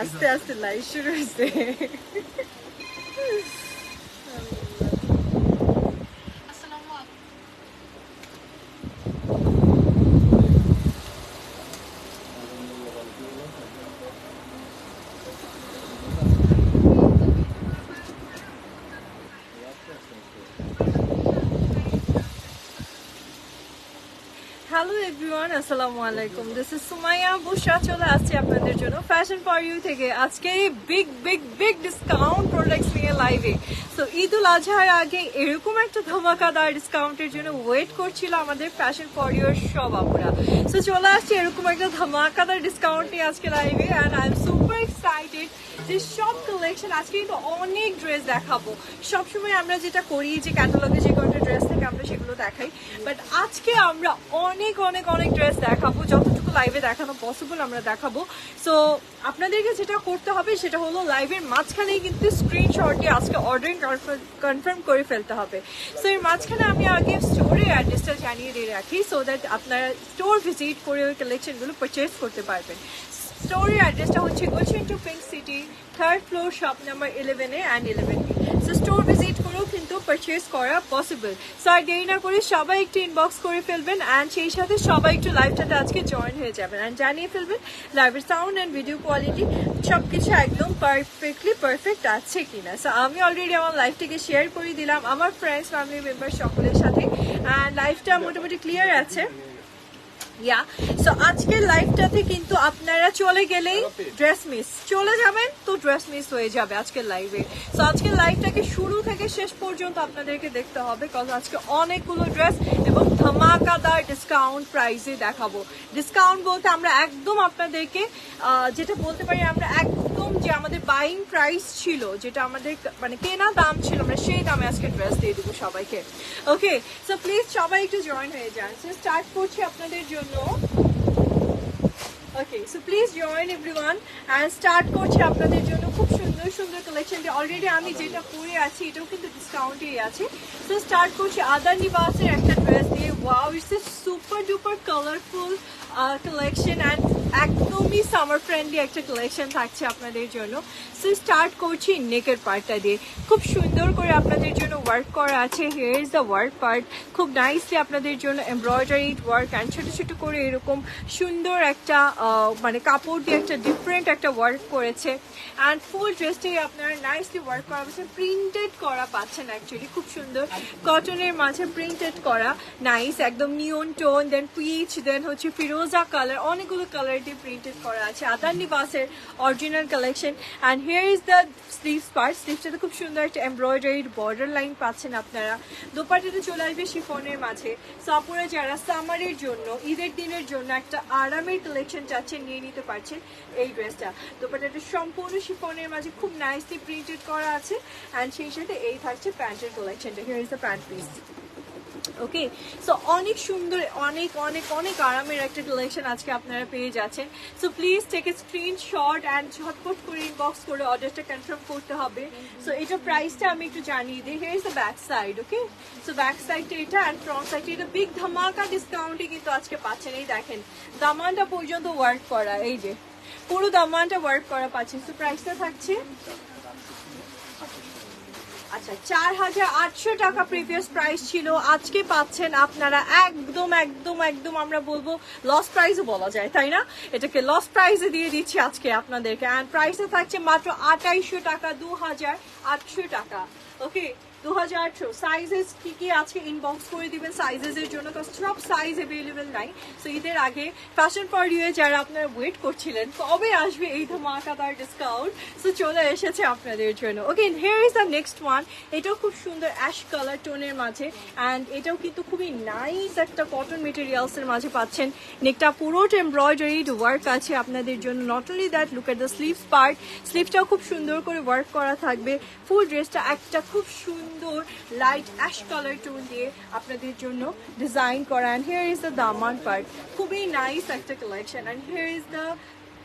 আস্তে আস্তে লাইভ শুরু হয়েছে হ্যালো এভরিওয়ান আসসালামু আলাইকুম দিস ইজ সুমাইয়া বুশরা চলে আসছে আপনাদের জন্য ফ্যাশন ফর ইউ থেকে। আজকে big big big discount products নিয়ে লাইভে তো ঈদ উল আজহার আগে এরকম একটা ধামাকাদার ডিসকাউন্টের জন্য ওয়েট করছিল আমাদের ফ্যাশন ফর ইউর সব আপুরা। তো চলে আসছে এরকম একটা ধামাকাদার ডিসকাউন্ট নিয়ে আজকে লাইভে and I am super excited যে সব কালেকশন আজকে কিন্তু অনেক ড্রেস দেখাবো। সবসময় আমরা যেটা করি যে ক্যাটালগে যে কটা ড্রেস থাকে, আমরা সেগুলো দেখাই। বাট আজকে আমরা অনেক অনেক অনেক ড্রেস দেখাবো। যতটুকু লাইভে দেখানো পসিবল আমরা দেখাবো। সো আপনাদেরকে যেটা করতে হবে, সেটা হলো লাইভের মাঝখানেই কিন্তু স্ক্রিনশট দিয়ে আজকে অর্ডারিং কনফার্ম করে ফেলতে হবে। সো এর মাঝখানে আমি আগে স্টোরের অ্যাড্রেসটা জানিয়ে দিয়ে রাখি সো দ্যাট আপনারা স্টোর ভিজিট করে ওই কালেকশনগুলো পারচেস করতে পারবেন। স্টোরের অ্যাড্রেসটা হচ্ছে Gulshan two Pink City third floor shop number ইলেভেনে and eleven so store visit করেও কিন্তু পারচেস করা পসিবল সো আর দেরি না করে সবাই একটু ইনবক্স করে ফেলবেন অ্যান্ড সেই সাথে সবাই একটু লাইভটাতে আজকে জয়েন হয়ে যাবেন অ্যান্ড জানিয়ে ফেলবেন লাইভের সাউন্ড অ্যান্ড ভিডিও কোয়ালিটি সব কিছু একদম পারফেক্টলি পারফেক্ট আছে কিনা। সো আমি অলরেডি আমার লাইভটাকে শেয়ার করে দিলাম, আমার ফ্রেন্ডস ফ্যামিলি মেম্বার সকলের সাথে অ্যান্ড লাইভটা মোটামুটি ক্লিয়ার আছে। ইয়া। সো আজকের লাইভটাতে কিন্তু আপনারা চলে গেলেই ড্রেস মিস চলে যাবেন তো ড্রেস মিস হয়ে যাবে আজকের লাইভে সো আজকের লাইভটাকে শুরু থেকে শেষ পর্যন্ত আপনাদেরকে দেখতে হবে কারণ আজকে অনেকগুলো ড্রেস এবং ধামাকাদার ডিসকাউন্ট প্রাইসে দেখাবো। ডিসকাউন্ট বলতে আমরা একদম আপনাদেরকে যেটা বলতে পারি আমরা একদম যে আমাদের বাইং প্রাইস ছিল, যেটা আমাদের মানে কেনা দাম ছিল, আমরা সেই দামে আজকে ড্রেস দিয়ে দেবো সবাইকে। ওকে সো প্লিজ সবাই একটু জয়েন হয়ে যান। সো স্টার্ট করছি আপনাদের জন্য। Okay so please join everyone and start করছি আপনাদের জন্য। খুব সুন্দর সুন্দর কালেকশন অলরেডি আমি যেটা পরে আছি, এটাও কিন্তু ডিসকাউন্টেই আছে। সো স্টার্ট করছি আদার নিবাসের একটা ড্রেস দিয়ে। Wow it's a super duper colourful collection and একদমই সামার ফ্রেন্ডলি একটা কালেকশন থাকছে আপনাদের জন্য। সো স্টার্ট করছি নেকের পার্টটা দিয়ে। খুব সুন্দর করে আপনাদের জন্য ওয়ার্ক করা আছে। Here is the work part খুব নাইসলি আপনাদের জন্য এমব্রয়ডারি ওয়ার্ক অ্যান্ড ছোটো ছোটো করে এরকম সুন্দর একটা মানে কাপড় দিয়ে একটা ডিফারেন্ট একটা ওয়ার্ক করেছে। অ্যান্ড ফুল ড্রেসটাই আপনারা নাইসলি ওয়ার্ক করা পাচ্ছেন। প্রিন্টেড করা পাচ্ছেন অ্যাকচুয়ালি খুব সুন্দর। কটনের মাঝে প্রিন্টেড করা। নাইস একদম নিয়ন টোন দেন পিচ দেন হচ্ছে ফিরোজা কালার অনেকগুলো কালার দিয়ে প্রিন্টেড করা আছে। Other নিবাসের original collection and here is the sleeves part স্লিভসটাতে খুব সুন্দর একটা এমব্রয়ডারিড বর্ডার লাইন পাচ্ছেন আপনারা। দোপাটাতে চলে আসবে শিফনের মাঝে। সাপুরে যারা সামারের জন্য, ঈদের দিনের জন্য একটা আরামের কালেকশন চাচ্ছেন, নিয়ে নিতে পারছেন এই ড্রেসটা দোপাটাটা সম্পূর্ণ শিফনের মাঝে খুব নাইসলি প্রিন্টেড করা আছে। অ্যান্ড সেই সাথে এই থাকছে প্যান্টের কালেকশনটা here is the pant piece okay so অনেক সুন্দর, অনেক অনেক অনেক আরামের একটা কালেকশন আজকে আপনারা পেয়ে যাচ্ছেন। So please take a screenshot and ঝটপট করে ইনবক্স করে অর্ডারটা কনফার্ম করতে হবে। সো এটা প্রাইসটা আমি একটু জানিয়ে দিই। Here is the back side okay so back সাইডটা এটা অ্যান্ড ফ্রন্ট সাইডটা এটা বিগ ধামাকা ডিসকাউন্টে কিন্তু আজকে পাচ্ছেন। এই দেখেন, দামানটা পর্যন্ত ওয়ার্ক করা, এই যে। পুরো দামানটা ওয়ার্ক করা পাচ্ছেন। সো প্রাইসটা থাকছে আচ্ছা চার হাজার আটশো টাকা প্রিভিয়াস প্রাইস ছিল। আজকে পাচ্ছেন আপনারা একদম একদম একদম আমরা বলব লস প্রাইসও বলা যায়, তাই না? এটাকে লস প্রাইসে দিয়ে দিচ্ছি আজকে আপনাদেরকে। অ্যান্ড প্রাইসে থাকছে মাত্র আটাইশো টাকা দু হাজার আটশো টাকা। ওকে দু হাজার আটশো সাইজেস কি কি আছে? ইনবক্স করে দিবেন সাইজেস এর জন্য, কারণ সব সাইজ অ্যাভেলেবেল নাই। সো ঈদের আগে ফ্যাশন ফর ইউ যারা আপনারা ওয়েট করছিলেন, কবে আসবে এই ধামাকাদার ডিসকাউন্ট সো চলে এসেছে আপনাদের জন্য। Okay here is the next one এটাও খুব সুন্দর অ্যাশ কালার টোনের মাঝে অ্যান্ড এটাও কিন্তু খুবই নাইস একটা কটন মেটেরিয়ালস এর মাঝে পাচ্ছেন। নেকটা পুরোটা এমব্রয়ডারি ওয়ার্ক আছে আপনাদের জন্য। Not only that look at the sleeves part স্লিভটাও খুব সুন্দর করে ওয়ার্ক করা থাকবে। ফুল ড্রেসটা একটা খুব সুন্দর লাইট অ্যাশ কালার টোন দিয়ে আপনাদের জন্য ডিজাইন করা। And here is the Daman part খুবই নাইস একটা collection and here is the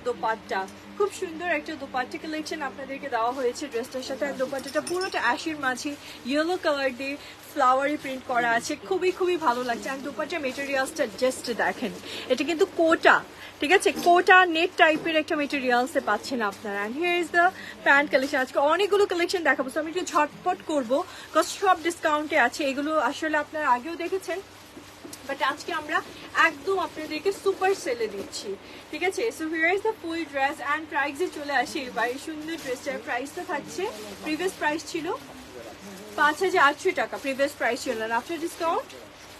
dupatta. খুব সুন্দর একটা দোপাট্টা কালেকশন আপনাদেরকে দেওয়া হয়েছে ড্রেসটার সাথে। আর দোপাট্টাটা পুরোটা অ্যাশের মাঝে ইয়েলো কালার দিয়ে ফ্লাওয়ারি প্রিন্ট করা আছে। খুবই খুবই ভালো লাগছে। আর দোপাট্টা মেটেরিয়ালসটা জাস্ট দেখেন। এটা কিন্তু কোটা, ঠিক আছে? কোটা নেট টাইপের একটা মেটেরিয়ালসে পাচ্ছেন আপনারা। And here is the pant collection আজকে অনেকগুলো কালেকশন দেখাবো। আমি একটু ঝটপট করব। বিকজ সব ডিসকাউন্টে আছে। এগুলো আসলে আপনারা আগেও দেখেছেন। বাট আজকে আমরা একদম আপনাদেরকে সুপার সেলে দিচ্ছি। ঠিক আছে? So here is the full dress and প্রাইসে চলে আসে। এবার এই সুন্দর ড্রেসটার প্রাইসটা থাকছে। প্রিভিয়াস প্রাইস ছিল পাঁচ হাজার আটশো টাকা। প্রিভিয়াস প্রাইস ছিল। না আফটার ডিসকাউন্ট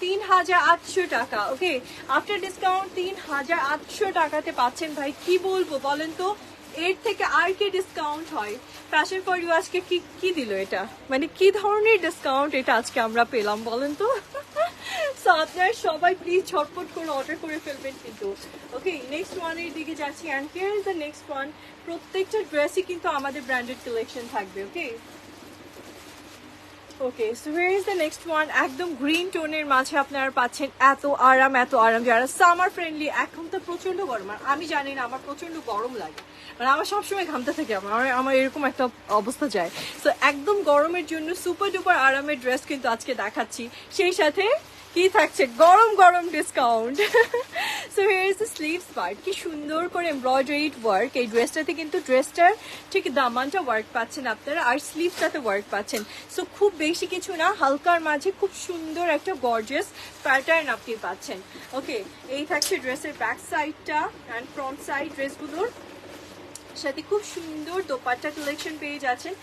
তিন হাজার আটশো টাকা। ওকে আফটার ডিসকাউন্ট তিন হাজার আটশো টাকাতে পাচ্ছেন ভাই। কি বলব বলেন তো? এর থেকে আর কি ডিসকাউন্ট হয়? ফ্যাশন ফর ইউ আজকে কি কি দিল এটা? মানে কি ধরনের ডিসকাউন্ট এটা আজকে আমরা পেলাম বলেন তো? সো আপনারা সবাই প্লিজ ঝটপট করে অর্ডার করে ফেলবেন কিন্তু। ওকে নেক্সট ওয়ানের দিকে যাচ্ছি and here is the next one প্রত্যেকটা ড্রেসই কিন্তু আমাদের ব্র্যান্ডেড কালেকশন থাকবে okay okay so here is the next one একদম গ্রিন টোনের মাঝে আপনারা পাচ্ছেন এত আরাম এত আরাম। যারা সামার ফ্রেন্ডলি এখন তো প্রচণ্ড গরম। আর আমি জানি না, আমার প্রচণ্ড গরম লাগে। মানে আমার সবসময় ঘামতে থাকে, আমার, আমার- আমার এরকম একটা অবস্থা যায়। সো একদম গরমের জন্য সুপার ডুপার আরামের ড্রেস কিন্তু আজকে দেখাচ্ছি। সেই সাথে কি থাকছে? গরম গরম discount so here is the sleeves part কি সুন্দর করে এমব্রয়ডারিড ওয়ার্ক এই ড্রেসটাতে কিন্তু ড্রেসটার ঠিক দামানটা ওয়ার্ক পাচ্ছেন আপনারা আর স্লিভসটাতে ওয়ার্ক পাচ্ছেন। সো খুব বেশি কিছু না, হালকার মাঝে খুব সুন্দর একটা গর্জিয়াস প্যাটার্ন আপনি পাচ্ছেন। ওকে এই থাকছে ড্রেসের ব্যাক সাইডটা অ্যান্ড ফ্রন্ট সাইড ড্রেসগুলোর সাথে খুব সুন্দর দোপাট্টা কালেকশন পেয়ে যাচ্ছেন।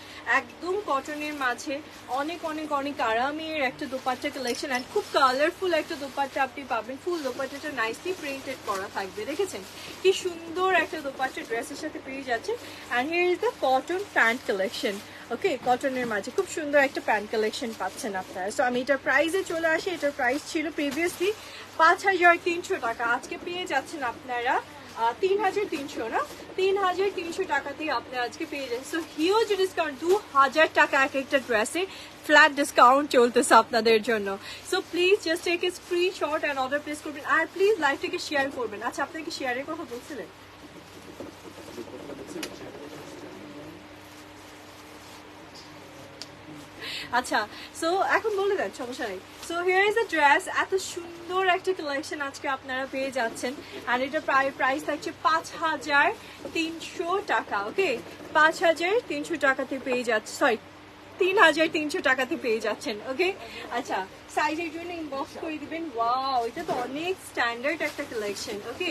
একদম কটনের মাঝে অনেক অনেক অনেক আরামের একটা দোপাট্টা কালেকশন অ্যান্ড খুব কালারফুল একটা দোপাট্টা আপনি পাবেন। ফুল দোপাট্টাটা নাইসলি প্রিন্টেড করা থাকবে, দেখেছেন? কি সুন্দর একটা দোপাট্টা ড্রেসের সাথে পেয়ে যাচ্ছেন। And here is the cotton pant collection okay কটনের মাঝে খুব সুন্দর একটা প্যান্ট কালেকশন পাচ্ছেন আপনারা। সো আমি এটার প্রাইসে চলে আসি। এটার প্রাইস ছিল প্রিভিয়াসলি পাঁচ হাজার তিনশো টাকা। আজকে পেয়ে যাচ্ছেন আপনারা তিন হাজার তিনশো, না? তিন হাজার তিনশো টাকাতেই আপনি আজকে পেয়ে যাচ্ছেন সো হিউজ ডিসকাউন্ট দু হাজার টাকা এক একটা ড্রেসে ফ্ল্যাট ডিসকাউন্ট চলতেছে আপনাদের জন্য। So please just take a screenshot and order place করবেন। আর প্লিজ লাইফটাকে শেয়ার করবেন। আচ্ছা আপনাকে শেয়ারের কথা বলছিলেন? আচ্ছা সো এখন বলে দেন, সমস্যা নেই। So here is the dress এত সুন্দর একটা কালেকশন আজকে আপনারা পেয়ে যাচ্ছেন। আর এটা প্রায় প্রাইস থাকছে পাঁচ হাজার তিনশো টাকা ওকে পাঁচ হাজার তিনশো টাকাতে পেয়ে যাচ্ছে সরি তিন হাজার তিনশো টাকাতে পেয়ে যাচ্ছেন ওকে আচ্ছা সাইজের জন্য ইনবক্স করে দিবেন। ওয়াও এটা তো অনেক স্ট্যান্ডার্ড একটা collection okay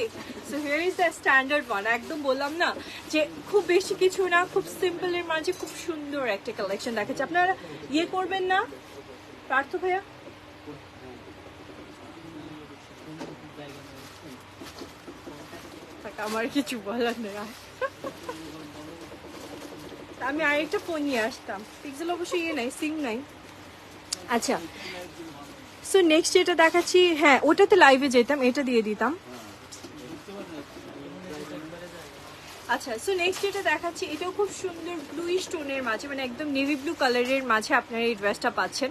so here is the standard one একদম বললাম না যে খুব বেশি কিছু না, খুব সিম্পলের মাঝে খুব সুন্দর একটা কালেকশন দেখাচ্ছে। আপনারা ইয়ে করবেন না, পার্থ ভাইয়া? আমার কিছু বলার নেই। আমি আরেকটা ফোন নিয়ে আসতাম। পিক্সেল অবশ্যই ইয়ে নাই সিং নাই। আচ্ছা। সো নেক্সট যেটা দেখাচ্ছি হ্যাঁ ওটাতে লাইভে যেতাম, এটা দিয়ে দিতাম। আচ্ছা সো নেক্সট যেটা দেখাচ্ছি, এটাও খুব সুন্দর ব্লু স্টোনের মাঝে মানে একদম নেভি ব্লু কালারের মাঝে আপনারা এই ড্রেসটা পাচ্ছেন।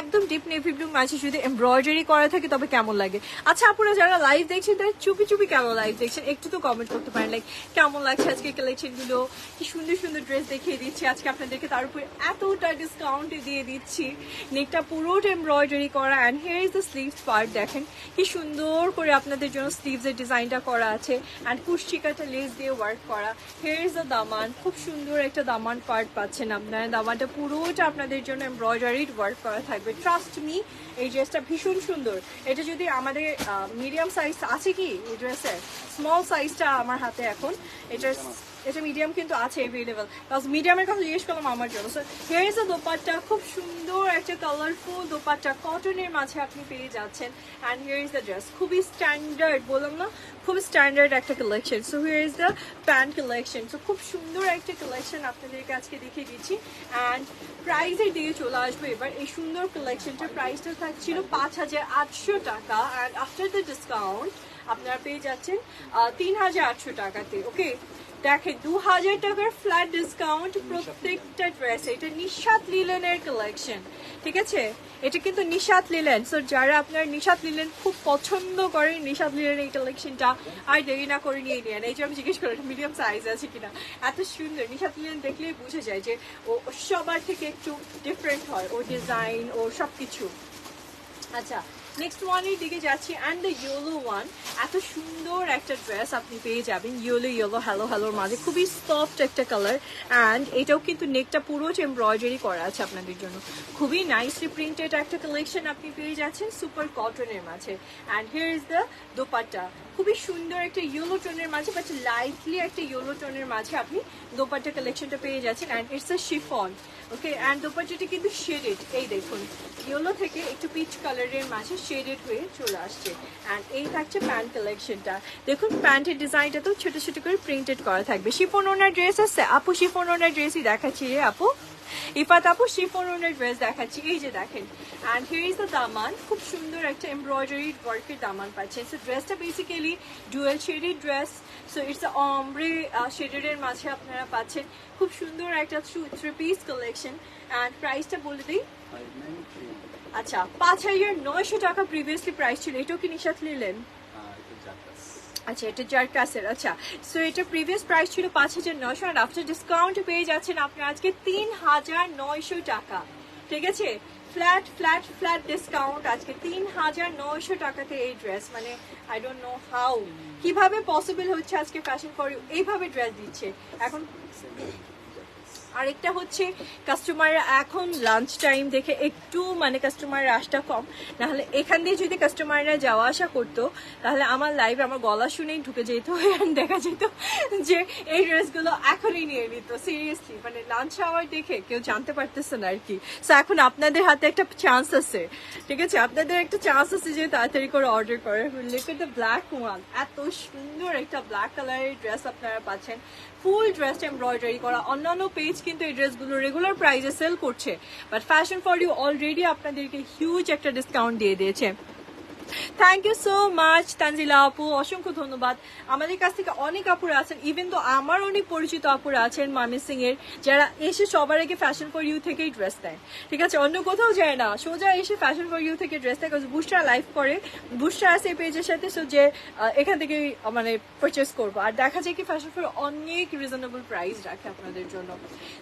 একদম ডিপ নেভি ব্লু মাঝে যদি এমব্রয়ডারি করা থাকে, তবে কেমন লাগে? আচ্ছা আপনারা যারা লাইভ দেখছেন, তারা চুপি চুপি কেমন লাইভ দেখছেন? একটু তো কমেন্ট করতে পারেন লাইক কেমন লাগছে আজকে কালেকশনগুলো কি সুন্দর সুন্দর ড্রেস দেখিয়ে দিচ্ছি আজকে আপনাদেরকে, তার উপরে এতটা ডিসকাউন্টে দিয়ে দিচ্ছি। নেকটা পুরোটা এমব্রয়ডারি করা and here is the sleeves part দেখেন, কি সুন্দর করে আপনাদের জন্য স্লিভসের ডিজাইনটা করা আছে অ্যান্ড কুশিকাটা লেস দিয়ে ওয়ার্ক করা হিয়ার ইজ দ্য দামান। খুব সুন্দর একটা দামান পার্ট পাচ্ছেন আপনারা। দামানটা পুরোটা আপনাদের জন্য এমব্রয়ডারিড ওয়ার্ক করা থাকবে। ট্রাস্ট মি এই ড্রেসটা ভীষণ সুন্দর। এটা যদি আমাদের মিডিয়াম সাইজ আছে কি এই ড্রেসের স্মল সাইজটা আমার হাতে এখন। এটা এটা মিডিয়াম কিন্তু আছে অ্যাভেলেবেল বিকজ মিডিয়ামের কথা জিজ্ঞেস করলাম আমার জন্য। সো হিয়ার ইজ দোপাট্টা, খুব সুন্দর একটা কালারফুল দোপাট্টা। কটনের মাঝে আপনি পেয়ে যাচ্ছেন। And here is the dress খুবই স্ট্যান্ডার্ড বললাম না, খুব স্ট্যান্ডার্ড একটা collection so here is the pant collection so খুব সুন্দর একটা কালেকশন আপনাদেরকে আজকে দেখিয়ে দিচ্ছি। অ্যান্ড প্রাইসের দিকে চলে আসবে এবার। এই সুন্দর কালেকশনটার প্রাইসটা থাকছিল পাঁচ হাজার আটশো টাকা। অ্যান্ড আফটার দ্য ডিসকাউন্ট আপনারা পেয়ে যাচ্ছেন তিন হাজার আটশো টাকাতে। ওকে দেখেন দু হাজার টাকার ফ্ল্যাট ডিসকাউন্ট প্রত্যেকটা ড্রেস এটা নিশাত লিলেনের কালেকশন ঠিক আছে? এটা কিন্তু নিশাত লিলেন। সো যারা আপনার নিশাত লিলেন খুব পছন্দ করেন, নিশাত লিলেন এই কালেকশনটা আর দেরি না করে নিয়ে নেন। এই যে আমি জিজ্ঞেস করি মিডিয়াম সাইজ আছে কিনা? এত সুন্দর। নিশাত লিলেন দেখলেই বুঝে যায় যে ও সবার থেকে একটু ডিফারেন্ট হয় ও ডিজাইন ও সব কিছু আচ্ছা নেক্সট ওয়ানের দিকে যাচ্ছি অ্যান্ড দ্য ইয়েলো ওয়ান এত সুন্দর একটা ড্রেস আপনি পেয়ে যাবেন ইয়েলো ইয়েলো হ্যালো হ্যালোর মাঝে। খুবই সফট একটা কালার অ্যান্ড এটাও কিন্তু নেকটা পুরো এমব্রয়ডারি করা আছে আপনাদের জন্য। খুবই নাইসলি প্রিন্টেড একটা কালেকশন আপনি পেয়ে যাচ্ছেন সুপার কটনের মাঝে। And here is the dupatta. খুবই সুন্দর একটা ইয়েলো টোনের মাঝে বাট লাইটলি একটা ইয়েলো টোনের মাঝে আপনি দোপাট্টা কালেকশনটা পেয়ে যাচ্ছেন and it's a chiffon okay and দোপাট্টাটি কিন্তু শেডেড এই দেখুন, ইয়েলো থেকে একটু পিচ কালারের মাঝে শেডেড হয়ে চলে আসছে। অ্যান্ড এই থাকছে প্যান্ট কালেকশনটা দেখুন প্যান্টের ডিজাইনটা তো ছোট ছোট করে প্রিন্টেড করা থাকবে। শিফোন ওনার ড্রেস আছে। আপু, শিফোন ওনার ড্রেসই দেখাচ্ছি রে আপু। ইফাত আপু শিফন ওনার ড্রেস দেখাচ্ছি এই যে দেখেন। অ্যান্ড হিয়ার ইজ দ্য দামান খুব সুন্দর একটা এমব্রয়ডারি ওয়ার্কের দামান পাচ্ছেন। সো ড্রেসটা basically dual shaded dress so it's ombre শেডেডের মাঝে আপনারা পাচ্ছেন। খুব সুন্দর একটা থ্রি পিস কালেকশন অ্যান্ড প্রাইসটা বলে দিই। আচ্ছা পাঁচ হাজার নয়শো টাকা প্রিভিয়াসলি প্রাইস ছিল। এটাও কি নিশাত নিলেন? আচ্ছা এটা জারকাসের আচ্ছা। সো এটা প্রিভিয়াস প্রাইস ছিল পাঁচ হাজার নয়শো আর আফটার ডিসকাউন্ট পেয়ে যাচ্ছেন আপনার আজকে তিন হাজার নয়শো টাকা। ঠিক আছে? ফ্ল্যাট ফ্ল্যাট ফ্ল্যাট ডিসকাউন্ট আজকে তিন হাজার নয়শো টাকাতে এই ড্রেস মানে আই ডোন্ট নো হাউ কীভাবে পসিবল হচ্ছে আজকে ফ্যাশন ফর ইউ এইভাবে ড্রেস দিচ্ছে। এখন আরেকটা হচ্ছে কাস্টমাররা এখন লাঞ্চ টাইম দেখে একটু মানে কাস্টমার রাশটা কম। নাহলে এখান দিয়ে যদি কাস্টমাররা যাওয়া আসা করতো, তাহলে আমার লাইভ আমার গলা শুনেই ঢুকে যেত দেখা যেত যে এই ড্রেসগুলো এখনই নিয়ে নিত সিরিয়াসলি মানে লাঞ্চ আওয়ার দেখে কেউ জানতে পারতেছে না আর কি। সো এখন আপনাদের হাতে একটা চান্স আছে, ঠিক আছে? আপনাদের একটা চান্স আছে যে তাড়াতাড়ি করে অর্ডার করে। Look at the black one এত সুন্দর একটা ব্ল্যাক কালারের ড্রেস আপনারা পাচ্ছেন। ফুল ড্রেস এমব্রয়ডারি করা অন্যান্য পেজ কিন্তু এই ড্রেসগুলো রেগুলার প্রাইসে সেল করছে। But fashion for you already আপনাদেরকে হিউজ একটা ডিসকাউন্ট দিয়ে দিয়েছে। Thank you so much Tanzila আপু, অসংখ্য ধন্যবাদ। আমাদের কাছ থেকে অনেক আপুরা আছেন ইভেন তো আমার অনেক পরিচিত আপুরা আছেন মামি সিং এর যারা এসে সবার আগে ফ্যাশন ফর ইউ থেকেই ড্রেস দেয়। ঠিক আছে, অন্য কোথাও যায় না, সোজা এসে ফ্যাশন ফর ইউ থেকে ড্রেস দেয় বুস্টার লাইভ করে বুস্টার আছে পেজের সাথে সো যে এখান থেকে মানে পারচেস করব। আর দেখা যায় কি ফ্যাশন ফর অনেক রিজনেবল প্রাইস রাখে আপনাদের জন্য।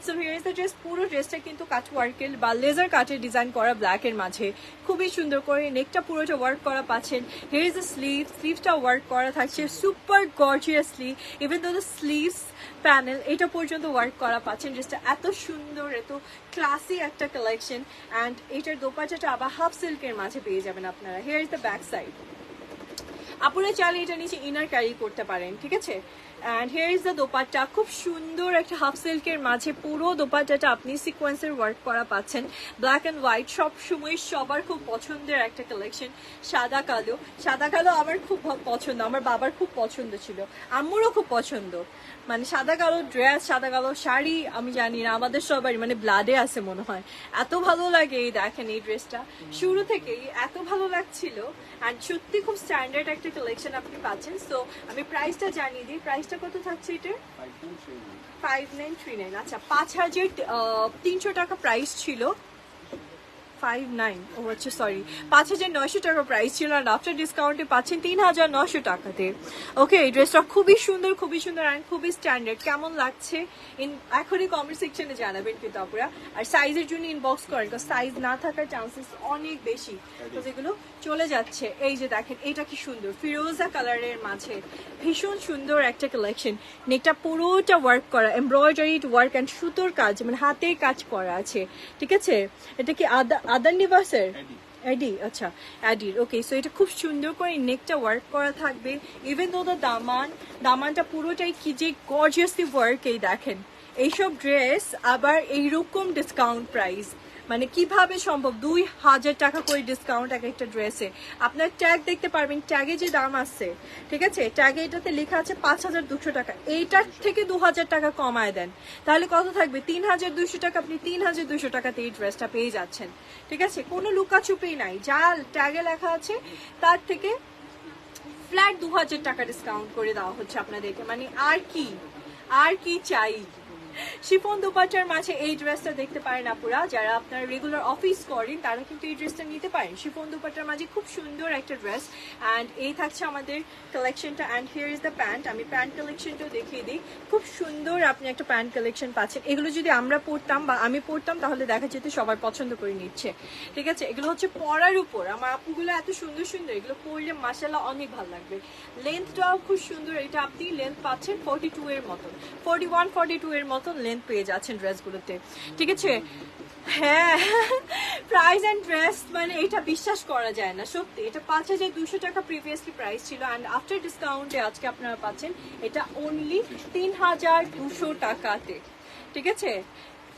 So here is the dress পুরো ড্রেসটা কিন্তু কাট ওয়ার্কের বা লেজার কাটের ডিজাইন করা ব্ল্যাকের মাঝে। খুবই সুন্দর করে নেকটা পুরোটা ওয়ার্ক করা পাচ্ছেন হেয়ার ইজ দ্য স্লিভ স্লিভটা ওয়ার্ক করা থাকছে super gorgeously even though the sleeves panel এটা পর্যন্ত ওয়ার্ক করা পাচ্ছেন. ড্রেসটা এত সুন্দর, এত ক্লাসি একটা কালেকশন অ্যান্ড এটার দোপাটাটা আবার হাফ সিল্কের মাঝে পেয়ে যাবেন আপনারা। Here is the back side আপনারা চাইলে এটা নিচে ইনার ক্যারি করতে পারেন, ঠিক আছে? And here is the dupatta খুব সুন্দর একটা হাফ সিল্কের মাঝে পুরো দোপাট্টাটা আপনি সিকোয়েন্সের ওয়ার্ক করা পাচ্ছেন। ব্ল্যাক অ্যান্ড হোয়াইট সব সময় সবার খুব পছন্দের একটা কালেকশন সাদা কালো। সাদা কালো আমার খুব পছন্দ। আমার বাবার খুব পছন্দ ছিল। আম্মুরও খুব পছন্দ। মানে সাদা কালো ড্রেস সাদা কালো শাড়ি আমি জানি না আমাদের সবারই মানে ব্লাডে আছে মনে হয়। এত ভালো লাগে এই দেখেন এই ড্রেসটা শুরু থেকেই এত ভালো লাগছিল। অ্যান্ড সত্যি খুব স্ট্যান্ডার্ড একটা কালেকশন আপনি পাচ্ছেন। সো আমি প্রাইসটা জানিয়ে দিই। প্রাইসটা কত থাকছে এটার? ফাইভ নাইন থ্রি নাইন আচ্ছা পাঁচ হাজার তিনশো টাকা প্রাইস ছিল। ফাইভ নাইন ও আচ্ছা সরি পাঁচ হাজার নয়শো টাকা প্রাইস ছিল আর আফটার ডিসকাউন্টে পাচ্ছেন তিন হাজার নশো টাকাতে। ওকে এই ড্রেসটা খুবই সুন্দর খুবই সুন্দর অ্যান্ড খুবই স্ট্যান্ডার্ড কেমন লাগছে? ইন এখনই কমেন্ট সেকশনে জানাবেন কিন্তু আপনারা আর সাইজের জন্য ইনবক্স করেন কারণ সাইজ না থাকার চান্সেস অনেক বেশি। তো যেগুলো চলে যাচ্ছে এই যে দেখেন এটা কি সুন্দর। ফিরোজা কালারের মাঝে ভীষণ সুন্দর একটা কালেকশন নেকটা পুরোটা ওয়ার্ক করা এমব্রয়ডারি ওয়ার্ক অ্যান্ড সুতোর কাজ মানে হাতের কাজ করা আছে। ঠিক আছে? এটা কি আদা আদান নিবাসের অ্যাডি আচ্ছা। অ্যাডির ওকে সো এটা খুব সুন্দর করে নেকটা ওয়ার্ক করা থাকবে। ইভেন দো দ্য দামান, দামানটা পুরোটাই কি যে গর্জিয়াসলি ওয়ার্ক এই দেখেন। এইসব ড্রেস আবার এইরকম ডিসকাউন্ট প্রাইস মানে কীভাবে সম্ভব? দুই হাজার টাকা করে ডিসকাউন্ট এক একটা ড্রেসে আপনার ট্যাগ দেখতে পারবেন ট্যাগে যে দাম আছে, ঠিক আছে? ট্যাগে এটাতে লেখা আছে পাঁচ হাজার দুশো টাকা। এইটার থেকে দু হাজার টাকা কমায় দেন। তাহলে কত থাকবে? তিন হাজার দুশো টাকা, আপনি তিন হাজার দুশো টাকাতে এই ড্রেসটা পেয়ে যাচ্ছেন। ঠিক আছে? কোনো লুকাচুপি নাই। যা ট্যাগে লেখা আছে, তার থেকে ফ্ল্যাট দু হাজার টাকা ডিসকাউন্ট করে দেওয়া হচ্ছে আপনাদেরকে। মানে আর কি? আর কি চাই? শিফন দুপাটার মাঝে এই ড্রেসটা দেখতে পারেন আপুরা। যারা আপনার রেগুলার অফিস করেন, তারা কিন্তু এই ড্রেসটা নিতে পারেন। শিফন দুপাটার মাঝে খুব সুন্দর একটা ড্রেস অ্যান্ড এই থাকছে আমাদের কালেকশনটা and here is the pant আমি প্যান্ট কালেকশনটাও দেখিয়ে দিই। খুব সুন্দর আপনি একটা প্যান্ট কালেকশন পাচ্ছেন। এগুলো যদি আমরা পরতাম বা আমি পরতাম, তাহলে দেখা যেত সবাই পছন্দ করে নিচ্ছে। ঠিক আছে? এগুলো হচ্ছে পরার উপর। আমার আপুগুলো এত সুন্দর সুন্দর। এগুলো পরলে মাসালা অনেক ভালো লাগবে। লেন্থটাও খুব সুন্দর। এটা আপনি লেন্থ পাচ্ছেন ফর্টি টু এর মতন ফর্টি ওয়ান ফর্টি টু এর মতন লেন্থ পেয়ে যাচ্ছেন ড্রেসগুলোতে ঠিক আছে? হ্যাঁ প্রাইস অ্যান্ড ড্রেস মানে এটা বিশ্বাস করা যায় না, সত্যি। এটা পাঁচ হাজার দুশো টাকা প্রিভিয়াসলি প্রাইস ছিল অ্যান্ড আফটার ডিসকাউন্টে আজকে আপনারা পাচ্ছেন, এটা অনলি তিন হাজার দুশো টাকাতে। ঠিক আছে?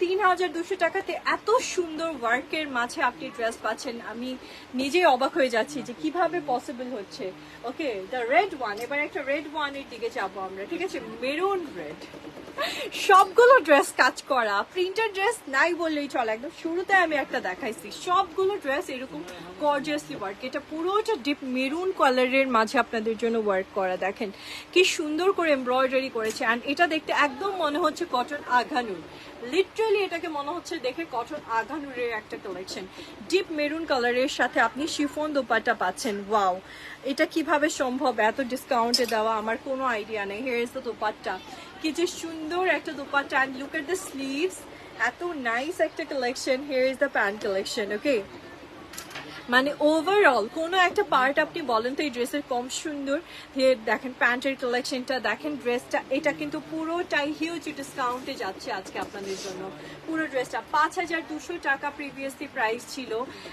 তিন হাজার দুশো টাকাতে এত সুন্দর ওয়ার্কের মাঝে আপনি ড্রেস পাচ্ছেন, আমি নিজেই অবাক হয়ে যাচ্ছি যে কীভাবে পসিবল হচ্ছে। ওকে দ্য রেড ওয়ান এবার একটা রেড ওয়ানের দিকে যাব আমরা। ঠিক আছে? মেরুন রেড সবগুলো ড্রেস কাজ করা। প্রিন্টার ড্রেস নাই বললেই চলে। একদম শুরুতে আমি একটা দেখাইছি। সবগুলো ড্রেস এরকম গর্জিয়াসলি ওয়ার্ক এটা পুরোটা ডিপ মেরুন কালারের মাঝে আপনাদের জন্য ওয়ার্ক করা। দেখেন, কি সুন্দর করে এমব্রয়ডারি করেছে। অ্যান্ড এটা দেখতে একদম মনে হচ্ছে কটন আঘানুর। লিটারালি এটাকে মনে হচ্ছে দেখে কটন আঘানুরের একটা কালেকশন ডিপ মেরুন কালারের সাথে আপনি শিফন দোপাট্টা পাচ্ছেন। ওয়াও এটা কীভাবে সম্ভব? এত ডিসকাউন্টে দেওয়া, আমার কোনো আইডিয়া নেই। Here is dupatta. কি যে সুন্দর একটা dupatta and look at the sleeves এত নাইস একটা collection here is the pant collection okay মানে ওভারঅল কোনো একটা পার্ট আপনি বলেন তো, এই ড্রেসের কম সুন্দর। দেখেন প্যান্টের কালেকশনটা দেখেন ড্রেসটা এটা কিন্তু পুরোটাই হিউজ ডিসকাউন্টে যাচ্ছে আজকে আপনাদের জন্য। পুরো ড্রেসটা পাঁচ হাজার দুশো টাকা প্রিভিয়াসলি প্রাইস ছিল।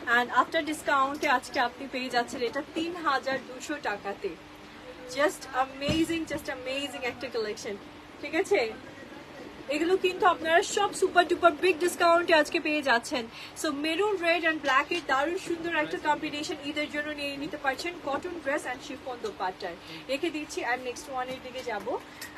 অ্যান্ড আফটার ডিসকাউন্টে আজকে আপনি পেয়ে যাচ্ছেন এটা তিন হাজার দুশো টাকাতে। জাস্ট অ্যামেজিং জাস্ট অ্যামেজিং একটা কালেকশন ঠিক আছে? এগুলো কিন্তু আপনারা সব সুপার টুপার বিগ ডিসকাউন্টে আজকে পেয়ে যাচ্ছেন। So maroon red and black এর দারুণ সুন্দর একটা কম্বিনেশন ঈদের জন্য নিয়ে নিতে পারছেন কটন ড্রেস অ্যান্ড শিফন দোপাট্টার। রেখে দিচ্ছি অ্যান্ড নেক্সট ওয়ানের দিকে যাব।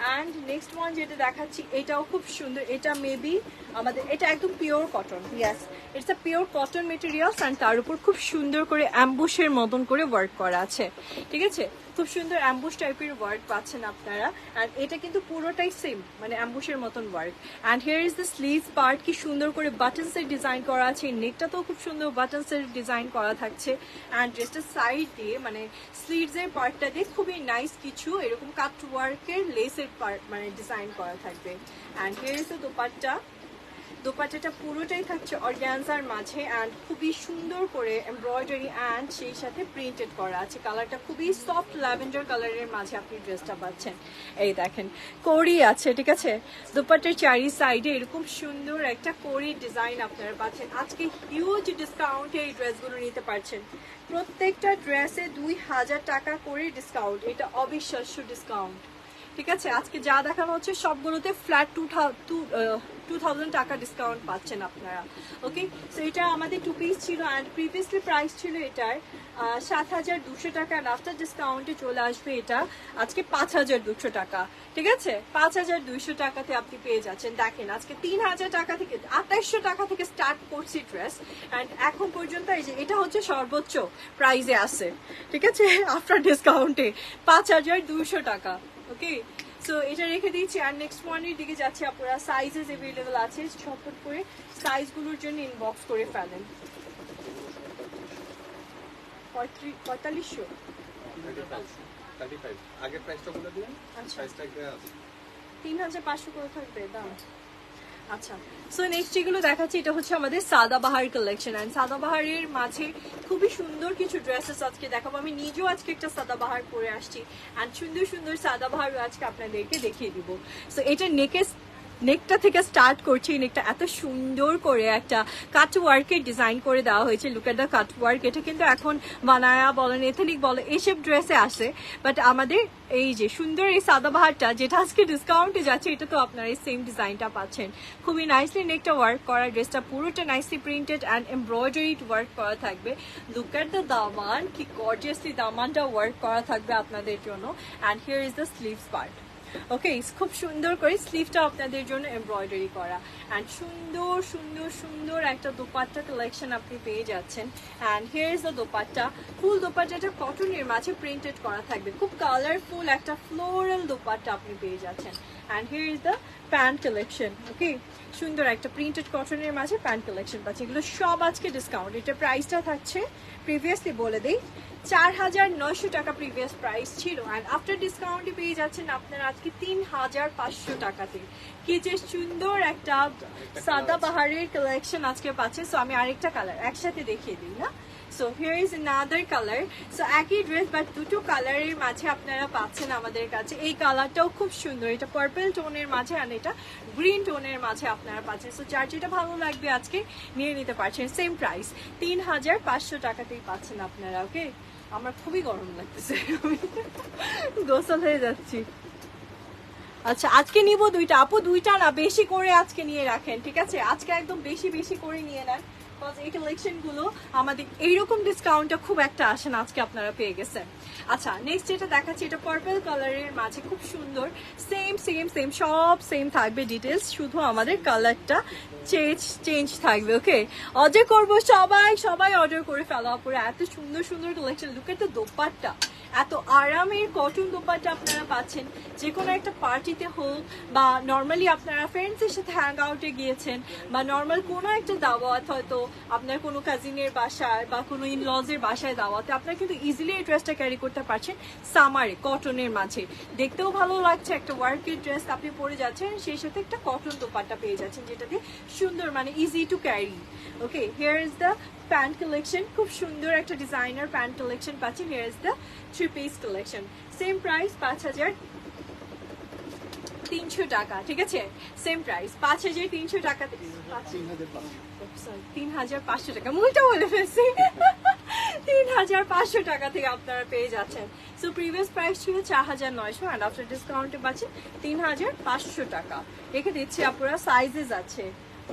অ্যান্ড নেক্সট ওয়ান যেটা দেখাচ্ছি, এটাও খুব সুন্দর। এটা মেবি আমাদের, এটা একদম pure cotton yes it's a pure cotton materials and তার উপর খুব সুন্দর করে অ্যাম্বুশের মতন করে ওয়ার্ক করা আছে। ঠিক আছে? খুব সুন্দর অ্যাম্বুশ টাইপের ওয়ার্ক পাচ্ছেন আপনারা। অ্যান্ড এটা কিন্তু পুরোটাই সেম মানে অ্যাম্বুশের মতন work and here is the sleeve part কি সুন্দর করে বাটনসের ডিজাইন করা আছে। নেকটাতেও খুব সুন্দর বাটনসের ডিজাইন করা থাকছে। অ্যান্ড ড্রেসটার সাইড দিয়ে মানে স্লিভসের পার্টটা দিয়ে খুবই নাইস কিছু, এরকম কাট ওয়ার্কের লেসের পার্ট মানে ডিজাইন করা থাকবে। And here is the dupatta. দোপাট্টাটা পুরোটাই থাকছে অর্গ্যানজার মাঝে অ্যান্ড খুবই সুন্দর করে এমব্রয়ডারি অ্যান্ড সেই সাথে প্রিন্টেড করা আছে। কালারটা খুবই সফট ল্যাভেন্ডার কালারের মাঝে আপনি ড্রেসটা পাচ্ছেন। এই দেখেন কোরি আছে, ঠিক আছে? দোপাট্টার চারি সাইডে এরকম সুন্দর একটা কোরি ডিজাইন আপনারা পাচ্ছেন। আজকে হিউজ ডিসকাউন্টে এই ড্রেসগুলো নিতে পারছেন। প্রত্যেকটা ড্রেসে দুই হাজার টাকা করে ডিসকাউন্ট এটা অবিশ্বাস্য ডিসকাউন্ট ঠিক আছে? আজকে যা দেখানো হচ্ছে সবগুলোতে ফ্ল্যাট টু টু থাউজেন্ড টাকা ডিসকাউন্ট পাচ্ছেন আপনারা। ওকে সো এটা আমাদের টু পিস ছিল অ্যান্ড প্রিভিয়াসলি প্রাইস ছিল এটার সাত হাজার দুশো টাকা আফটার ডিসকাউন্টে চলে আসবে এটা, আজকে পাঁচ হাজার দুশো টাকা। ঠিক আছে? পাঁচ হাজার দুইশো টাকাতে আপনি পেয়ে যাচ্ছেন। দেখেন, আজকে তিন হাজার টাকা থেকে, আঠাইশশো টাকা থেকে স্টার্ট করছি ড্রেস অ্যান্ড এখন পর্যন্ত এই যে, এটা হচ্ছে সর্বোচ্চ প্রাইজে আছে। ঠিক আছে? আফটার ডিসকাউন্টে পাঁচ হাজার দুইশো টাকা। ওকে সো এটা রেখে দিচ্ছি আর নেক্সট ওয়ানের দিকে যাচ্ছে আপনারা সাইজেস অ্যাভেলেবেল আছে। ছটপট করে সাইজগুলোর জন্য ইনবক্স করে ফেলেন। পঁয়ত্রিশ পঁয়তাল্লিশশো? আচ্ছা। তিন হাজার পাঁচশো করে থাকবে দাম। আচ্ছা সো নেক্সট যেগুলো দেখাচ্ছি এটা হচ্ছে আমাদের সাদাবাহার কালেকশন অ্যান্ড সাদাবাহারের মাঝে খুবই সুন্দর কিছু ড্রেসেস আজকে দেখাবো। আমি নিজেও আজকে একটা সাদাবাহার পরে আসছি অ্যান্ড সুন্দর সুন্দর সাদাবাহার আজকে আপনাদেরকে দেখিয়ে দিব। সো এটা নেকে নেকটা থেকে স্টার্ট করছি। নেকটা এত সুন্দর করে একটা কাট ওয়ার্কের ডিজাইন করে দেওয়া হয়েছে। Look at the cut work এটা কিন্তু এখন বানায়া বলেন এথেনিক বলে এইসব ড্রেসে আসে। বাট আমাদের এই যে সুন্দর এই সাদাবাহারটা যেটা আজকে ডিসকাউন্টে যাচ্ছে, এটা তো আপনারা এই সেম ডিজাইনটা পাচ্ছেন। খুবই নাইসলি নেকটা ওয়ার্ক করা ড্রেসটা পুরোটা nicely printed and embroidery work করা থাকবে। লুক এট দ্য দামান, কি গর্জিয়াসলি দামানটা ওয়ার্ক করা থাকবে আপনাদের জন্য। And here is the sleeves part okay খুব সুন্দর করে স্লিভটা আপনাদের জন্য এমব্রয়ডারি করা। অ্যান্ড সুন্দর সুন্দর সুন্দর একটা দোপাট্টা কালেকশন আপনি পেয়ে যাচ্ছেন। And here is the dupatta. Full দোপাট্টাটা কটনের মাঝে প্রিন্টেড করা থাকবে। খুব কালারফুল একটা ফ্লোরাল দোপাট্টা আপনি পেয়ে যাচ্ছেন। And here is the pant collection okay সুন্দর একটা প্রিন্টেড কটনের মাঝে প্যান্ট কালেকশন পাচ্ছে। এগুলো সব আজকে ডিসকাউন্ট এটা প্রাইসটা থাকছে। প্রিভিয়াসলি বলে দিই চার হাজার নয়শো টাকা প্রিভিয়াস প্রাইস ছিল। অ্যান্ড আফটার ডিসকাউন্টে পেয়ে যাচ্ছেন আপনারা আজকে তিন হাজার পাঁচশো টাকাতে। কি যে সুন্দর একটা সাদা পাহাড়ের কালেকশন আজকে পাচ্ছে। সো আমি আরেকটা কালার একসাথে দেখিয়ে দিই না। So here is another colour so একই ড্রেস বাট দুটো কালারের মাঝে আপনারা পাচ্ছেন আমাদের কাছে। এই কালারটাও খুব সুন্দর। এটা পার্পল টোনের মাঝে আর এটা গ্রিন টোনের মাঝে আপনারা পাচ্ছেন। সো যার যেটা ভালো লাগবে আজকে নিয়ে নিতে পারছেন সেম প্রাইস তিন হাজার পাঁচশো টাকাতেই পাচ্ছেন আপনারা ওকে আমার খুবই গরম লাগতেছে। আমি গোসল হয়ে যাচ্ছি। আচ্ছা আজকে নিব দুইটা। আপু দুইটা না বেশি করে আজকে নিয়ে রাখেন ঠিক আছে? আজকে একদম বেশি বেশি করে নিয়ে নেন। Because এই কালেকশনগুলো আমাদের এইরকম ডিসকাউন্টটা খুব একটা আসে না, আজকে আপনারা পেয়ে গেছেন। আচ্ছা নেক্সট যেটা দেখাচ্ছি, এটা পার্পল কালারের মাঝে খুব সুন্দর। সেম সেম সেম সব সেম থাকবে ডিটেলস শুধু আমাদের কালারটা চেঞ্জ চেঞ্জ থাকবে ওকে অর্ডার করব সবাই সবাই অর্ডার করে ফেলা পরে এত সুন্দর সুন্দর কালেকশন লুকের তো দোপাট্টা। এত আরামের কটন দোপাট্টা আপনারা পাচ্ছেন। যে কোনো একটা পার্টিতে হোক বা নর্মালি আপনারা ফ্রেন্ডসের সাথে হ্যাং আউটে গিয়েছেন বা নর্মাল কোনো একটা দাওয়াত হয়তো আপনার কোনো কাজিনের বাসায় বা কোনো ইনলজের বাসায় দাওয়াতে আপনারা কিন্তু ইজিলি এই ড্রেসটা ক্যারি করতে পারছেন সামারে কটনের মাঝে। দেখতেও ভালো লাগছে একটা ওয়ার্কের ড্রেস আপনি পরে যাচ্ছেন, সেই সাথে একটা কটন দোপাট্টা পেয়ে যাচ্ছেন যেটা দিয়ে সুন্দর মানে easy to carry okay here is the pant collection, খুব সুন্দর একটা ডিজাইনার প্যান্ট কালেকশন পাচ্ছেন here is the three piece collection same price পাঁচ হাজার তিনশো টাকা, ঠিক আছে? সেম প্রাইস পাঁচ হাজার তিনশো টাকা। তিন হাজার পাঁচশো। টাকা, মুলটা বলে ফেলছি। তিন হাজার পাঁচশো টাকা থেকে আপনারা পেয়ে যাচ্ছেন। সো প্রিভিয়াস প্রাইস ছিল চার হাজার নয়শো অ্যান্ড আফটার ডিসকাউন্টে পাচ্ছেন তিন হাজার পাঁচশো টাকা। রেখে দিচ্ছি আপনারা সাইজেস আছে।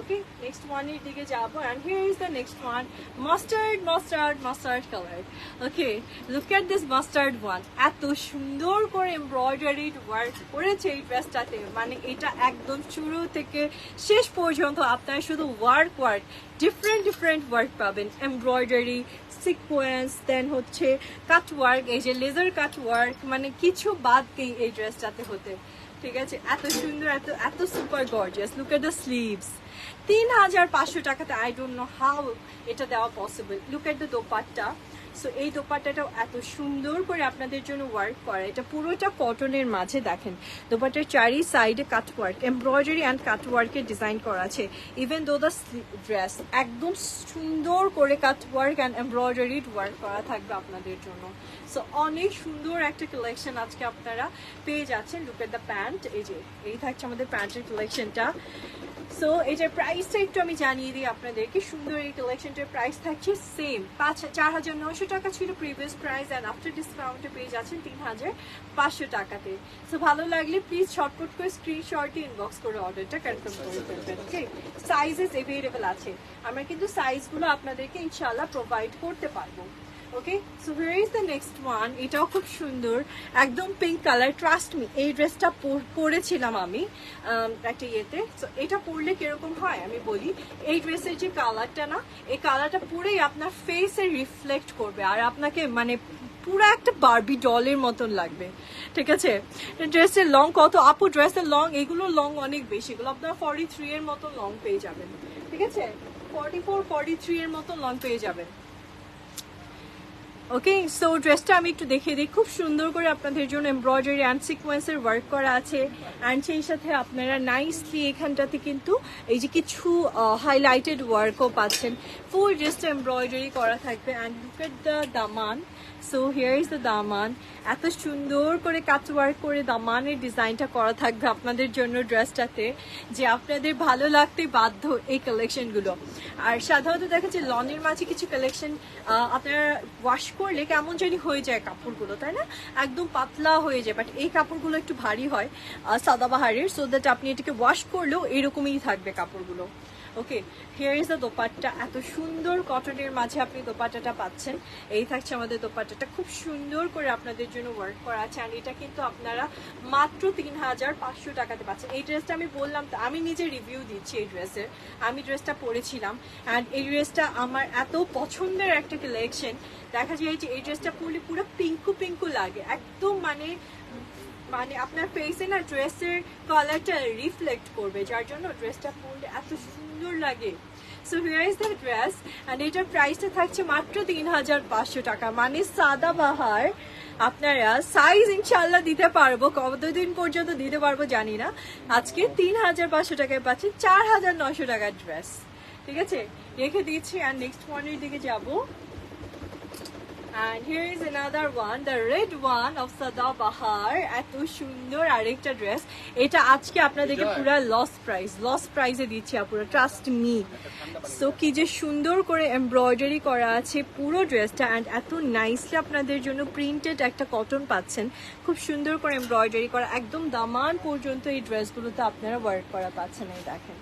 ওকে নেক্সট ওয়ানের দিকে যাব and here is the next one mustard mustard mustard colour okay look at this mustard one এত সুন্দর করে এমব্রয়ডারিড ওয়ার্ক করেছে এই ড্রেসটাতে মানে এটা একদম শুরু থেকে শেষ পর্যন্ত আপনারা শুধু work work different different work পাবেন। এমব্রয়ডারি সিকোয়েন্স দেন হচ্ছে কাট ওয়ার্ক এই যে লেজার কাট ওয়ার্ক মানে কিছু বাদ এই ড্রেসটাতে হতে। ঠিক আছে? এত সুন্দর, এত এত super gorgeous look at the sleeves তিন হাজার পাঁচশো টাকাতে আই ডোন্ট নো হাউ এটা দেওয়া possible look at the dupatta. So এই দোপাট্টাটাও এত সুন্দর করে আপনাদের জন্য ওয়ার্ক করা। এটা পুরোটা কটনের মাঝে দেখেন। দোপাট্টার চারি সাইডে cut work embroidery and cut ওয়ার্কের ডিজাইন করা আছে। ইভেন দো দ্য ড্রেস একদম সুন্দর করে cut work and embroidered work করা থাকবে আপনাদের জন্য। সো অনেক সুন্দর একটা কালেকশন আজকে আপনারা পেয়ে যাচ্ছেন। লুক এট দ্য প্যান্ট এই যে, এই থাকছে আমাদের প্যান্টের কালেকশনটা সো এটার প্রাইসটা একটু আমি জানিয়ে দিই আপনাদেরকে। সুন্দর এই কালেকশনটার প্রাইস থাকছে সেম পাঁচ, চার হাজার নশো টাকা ছিল প্রিভিয়াস প্রাইস অ্যান্ড আফটার ডিসকাউন্টে পেয়ে যাচ্ছেন তিন হাজার পাঁচশো টাকাতে। সো ভালো লাগলে প্লিজ শর্টকট করে স্ক্রিনশটে ইনবক্স করে অর্ডারটা কনফার্ম করে ফেলবেন ওকে সাইজেস অ্যাভেলেবেল আছে। আমরা কিন্তু সাইজগুলো আপনাদেরকে ইনশাল্লাহ প্রোভাইড করতে পারব। Okay so here is the next one এটাও খুব সুন্দর। একদম পিঙ্ক কালার ট্রাস্ট মি এই ড্রেসটা পরেছিলাম আমি একটা ইয়েতে। সো এটা পরলে কীরকম হয় আমি বলি, এই ড্রেসের যে কালারটা না, এই কালারটা পুরেই আপনার ফেসে রিফ্লেক্ট করবে। আর আপনাকে মানে পুরো একটা বারবি ডলের মতন লাগবে। ঠিক আছে? ড্রেসের লং কত? আপু ড্রেসের লং এগুলো লং অনেক বেশি। এগুলো আপনার ফর্টি থ্রি এর মতো লং পেয়ে যাবেন। ঠিক আছে? ফর্টি ফোর ফর্টি থ্রি এর মতো লং পেয়ে যাবেন। ওকে সো ড্রেসটা আমি একটু দেখিয়ে দিই। খুব সুন্দর করে আপনাদের জন্য এমব্রয়ডারি অ্যান্ড সিকোয়েন্সের ওয়ার্ক করা আছে। অ্যান্ড সেই সাথে আপনারা নাইসলি এখানটাতে কিন্তু এই যে কিছু হাইলাইটেড ওয়ার্কও পাচ্ছেন। ফুল ড্রেসটা এমব্রয়ডারি করা থাকবে। অ্যান্ড লুক দ্য দামান। সো হিয়ার ইজ দ্য দামান এত সুন্দর করে কাজ ওয়ার্ক করে দামানের ডিজাইনটা করা থাকবে আপনাদের জন্য ড্রেসটাতে যে আপনাদের ভালো লাগতে বাধ্য এই কালেকশনগুলো আর সাধারণত দেখা যায় লনের মাঝে কিছু কালেকশন আপনারা ওয়াশ করলে কেমন জানি হয়ে যায় কাপড়গুলো, তাই না? একদম পাতলা হয়ে যায় বাট এই কাপড়গুলো একটু ভারী হয় সাদাবাহারের সো দ্যাট আপনি এটাকে ওয়াশ করলেও এরকমই থাকবে কাপড়গুলো। Okay here is the dupatta. এত সুন্দর কটনের মাঝে আপনি দোপাট্টাটা পাচ্ছেন। এই থাকছে আমাদের দোপাট্টাটা। খুব সুন্দর করে আপনাদের জন্য ওয়ার্ক করা আছে। আর এটা কিন্তু আপনারা মাত্র তিন হাজার পাঁচশো টাকাতে পাচ্ছেন। এই ড্রেসটা আমি বললাম তো, আমি নিজে রিভিউ দিচ্ছি এই ড্রেসের আমি ড্রেসটা পরেছিলাম। অ্যান্ড এই ড্রেসটা আমার এত পছন্দের একটা কালেকশন দেখা যায় যে এই ড্রেসটা পরলে পুরো পিঙ্কু পিঙ্কু লাগে। একদম মানে মানে আপনার ফেসে না ড্রেসের কালারটা রিফ্লেক্ট করবে। যার জন্য ড্রেসটা পরলে এত সুন্দর লাগে। So here is dress and এটার প্রাইসটা থাকছে মাত্র তিন হাজার পাঁচশো টাকা। মানে সাদা বাহার আপনারা সাইজ ইনশাল্লাহ দিতে পারব, কতদিন পর্যন্ত দিতে পারব জানি না। আজকে তিন হাজার পাঁচশো টাকায় পাচ্ছেন চার হাজার নশো টাকার ড্রেস ঠিক আছে? রেখে দিচ্ছি আর নেক্সট ওয়ানের দিকে যাব। And here is another one, the red one of Sada Bahar. এত সুন্দর আরেকটা ড্রেস এটা আজকে আপনাদেরকে পুরো লস প্রাইস লস প্রাইসে দিচ্ছি আপুরা ট্রাস্ট মি সো কি যে সুন্দর করে এমব্রয়ডারি করা আছে পুরো ড্রেসটা অ্যান্ড এত নাইসলি আপনাদের জন্য প্রিন্টেড একটা কটন পাচ্ছেন। খুব সুন্দর করে এমব্রয়ডারি করা একদম দামান পর্যন্ত এই ড্রেসগুলোতে আপনারা ওয়ার্ক করা পাচ্ছেন এই দেখেন।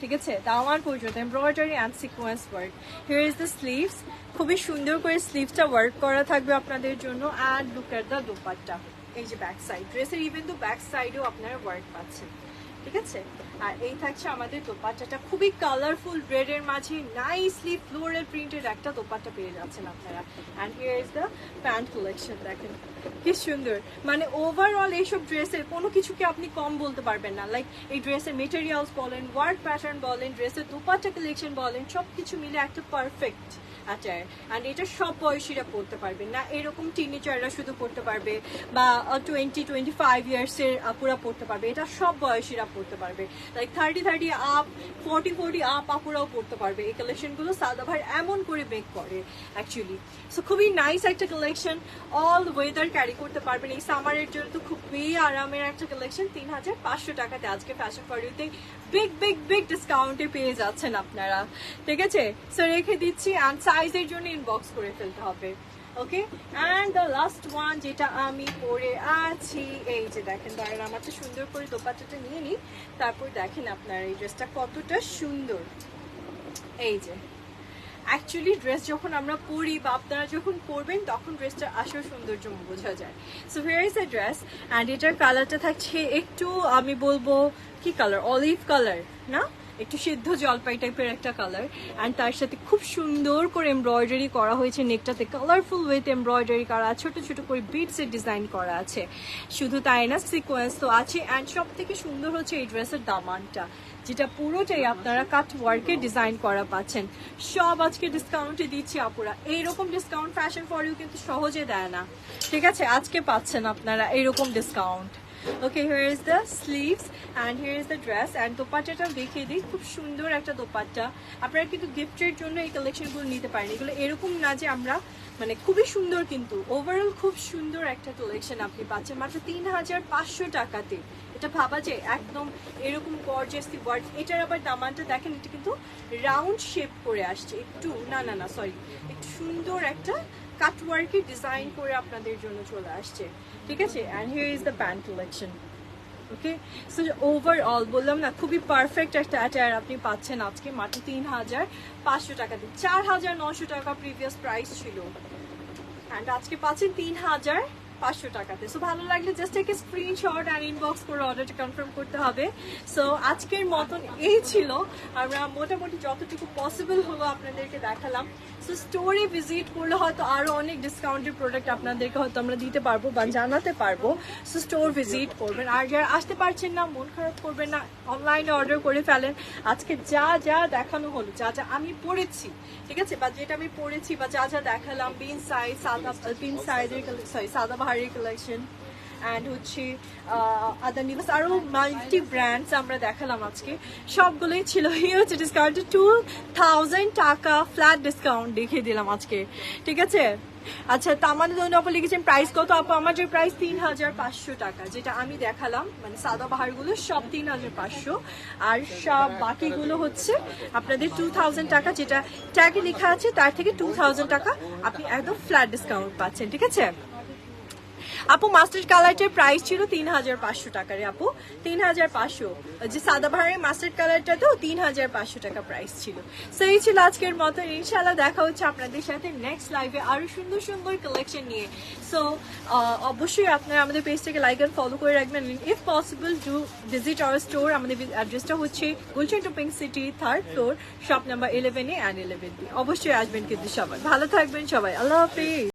ঠিক আছে? দামান পর্যন্ত embroidery and sequence work here is the sleeves খুবই সুন্দর করে স্লিভসটা ওয়ার্ক করা থাকবে আপনাদের জন্য and look at the dupatta. এই যে ব্যাক সাইড ড্রেসের ইভেন তো ব্যাক সাইডেও আপনারা ওয়ার্ক পাচ্ছেন। ঠিক আছে? আর এই থাকছে আমাদের দোপাট্টাটা। খুবই কালারফুল রেডের মাঝে নাইসলি ফ্লোরাল প্রিন্টেড একটা দোপাট্টা পেয়ে যাচ্ছেন আপনারা। And here is the pant collection দেখেন। কি সুন্দর। মানে ওভারঅল এইসব ড্রেসের কোনো কিছুকে আপনি কম বলতে পারবেন না। লাইক এই ড্রেসের মেটেরিয়ালস বলেন ওয়ার্ক প্যাটার্ন বলেন ড্রেসের দোপাট্টা কালেকশন বলেন সব কিছু মিলে একটা পারফেক্ট আচার অ্যান্ড এটা সব বয়সীরা পড়তে পারবে না। এরকম টিনেজাররা শুধু পড়তে পারবে বা টোয়েন্টি টোয়েন্টি ফাইভ ইয়ার্সের আপুরা পড়তে পারবে। এটা সব বয়সীরা পড়তে পারবে। Like thirty thirty up forty forty up আপুরাও পড়তে পারবে। এই কালেকশনগুলো সাদা ভাই এমন করে মেক করে অ্যাকচুয়ালি সো খুবই নাইস একটা কালেকশন অল ওয়েদার ক্যারি করতে পারবেন। এই সামারের জন্য তো খুবই আরামের একটা কালেকশন তিন হাজার পাঁচশো টাকাতে আজকে ফ্যাশন ফরিউতে বিগ বিগ বিগ ডিসকাউন্টে পেয়ে যাচ্ছেন আপনারা, ঠিক আছে? সো রেখে দিচ্ছি অ্যান্ড সাইজের জন্য ইনবক্স করে ফেলতে হবে okay and the last one যেটা আমি পরে আছি, এই যে দেখেন, ধরেন আমার তো সুন্দর করে দোপাট্টাটা নিয়ে নিই, তারপর দেখেন আপনার এই ড্রেসটা কতটা সুন্দর। এই যে অ্যাকচুয়ালি ড্রেস যখন আমরা পরি বা আপনারা যখন পরবেন, তখন ড্রেসটার আসল সৌন্দর্য বোঝা যায়। So here is a dress and এটার কালারটা থাকছে একটু, আমি বলব, কি কালার অলিভ কালার না? একটু সিদ্ধ জলপাই টাইপের একটা কালার অ্যান্ড তার সাথে খুব সুন্দর করে এমব্রয়ডারি করা হয়েছে নেকটাতে কালারফুল উইথ এমব্রয়ডারি করা, ছোট ছোট করে বিটসের ডিজাইন করা আছে। শুধু তাই না সিকোয়েন্স তো আছে অ্যান্ড সব থেকে সুন্দর হচ্ছে এই ড্রেসের দামানটা। যেটা পুরোটাই আপনারা কাট ওয়ার্কে ডিজাইন করা পাচ্ছেন। সব আজকে ডিসকাউন্টে দিচ্ছি আপুরা। এইরকম ডিসকাউন্ট ফ্যাশন ফর ইউ কিন্তু সহজে দেয় না। ঠিক আছে? আজকে পাচ্ছেন আপনারা এইরকম discount okay here is the sleeves and here is the dress and দোপাট্টাটাও দেখিয়ে দিই। খুব সুন্দর একটা দোপাট্টা। আপনারা কিন্তু গিফটের জন্য এই কালেকশনগুলো নিতে পারেন। এগুলো এরকম না যে আমরা মানে খুবই সুন্দর কিন্তু ওভারঅল খুব সুন্দর একটা কালেকশন আপনি পাচ্ছেন। মাত্র তিন হাজার পাঁচশো টাকাতে। এটা ভাবা যায় একদম এরকম গর্জিয়াসলি ওয়ার্ক এটার আবার দামানটা দেখেন, এটা কিন্তু রাউন্ড শেপ করে আসছে। একটু, না না না সরি একটু সুন্দর একটা কাটওয়ার্কের ডিজাইন করে আপনাদের জন্য চলে আসছে। ঠিক আছে? And here is the pant collection okay so overall বললাম না, খুবই পারফেক্ট একটা অ্যাটায়ার আপনি পাচ্ছেন আজকে। মাত্র তিন হাজার পাঁচশো টাকাতে চার হাজার নশো টাকা প্রিভিয়াস প্রাইস ছিল। অ্যান্ড আজকে পাচ্ছেন তিন হাজার পাঁচশো টাকাতে। সো ভালো লাগলে জাস্ট একটা স্ক্রিনশট অ্যান্ড ইনবক্স করে অর্ডারটা কনফার্ম করতে হবে। সো আজকের মতন এই ছিল। আমরা মোটামুটি যতটুকু পসিবল হলো আপনাদেরকে দেখালাম। সো স্টোরে ভিজিট করলে হয়তো আরও অনেক ডিসকাউন্টেড প্রোডাক্ট আপনাদেরকে হয়তো আমরা দিতে পারব বা জানাতে পারব। সো স্টোর ভিজিট করবেন। আর যারা আসতে পারছেন না, মন খারাপ করবেন না অনলাইনে অর্ডার করে ফেলেন। আজকে যা যা দেখানো হলো, যা যা আমি পড়েছি, ঠিক আছে? বা যেটা আমি পড়েছি বা যা যা দেখালাম বিন সাইজ সাদা বিন সাইজের সরি সাদা বাহারের কালেকশন অ্যান্ড হচ্ছে আদার নিবাস আরও মাল্টি ব্র্যান্ডস আমরা দেখালাম আজকে। সবগুলোই ছিল হচ্ছে ডিসকাউন্ট টু থাউজেন্ড টাকা ফ্ল্যাট ডিসকাউন্ট দেখিয়ে দিলাম আজকে। ঠিক আছে? আচ্ছা তামানে আপু লিখেছেন প্রাইস কত আপু? আমার যে প্রাইস তিন হাজার পাঁচশো টাকা, যেটা আমি দেখালাম মানে সাদা বাহারগুলো সব তিন হাজার পাঁচশো। আর সব বাকিগুলো হচ্ছে আপনাদের টু থাউজেন্ড টাকা, যেটা ট্যাগে লেখা আছে, তার থেকে টু থাউজেন্ড টাকা আপনি একদম ফ্ল্যাট ডিসকাউন্ট পাচ্ছেন, ঠিক আছে? আপু মাস্টার কালারটার প্রাইস ছিল তিন হাজার পাঁচশো টাকারে আপু। তিন হাজার পাঁচশো। যে সাদা ভাড়ের মাস্টার কালারটা তো তিন হাজার পাঁচশো টাকা প্রাইস ছিল। সো এই ছিল আজকের মতো। ইনশাল্লাহ দেখা হচ্ছে আপনাদের সাথে নেক্সট লাইভে আরও সুন্দর সুন্দর কালেকশন নিয়ে। সো অবশ্যই আপনারা আমাদের পেজটাকে লাইক অ্যান্ড ফলো করে রাখবেন। If possible to visit our store আমাদের অ্যাড্রেসটা হচ্ছে Gulshan two Pink City third floor shop number eleven A and eleven B অবশ্যই আসবেন কিন্তু সবাই। ভালো থাকবেন সবাই। আল্লাহ হাফিজ।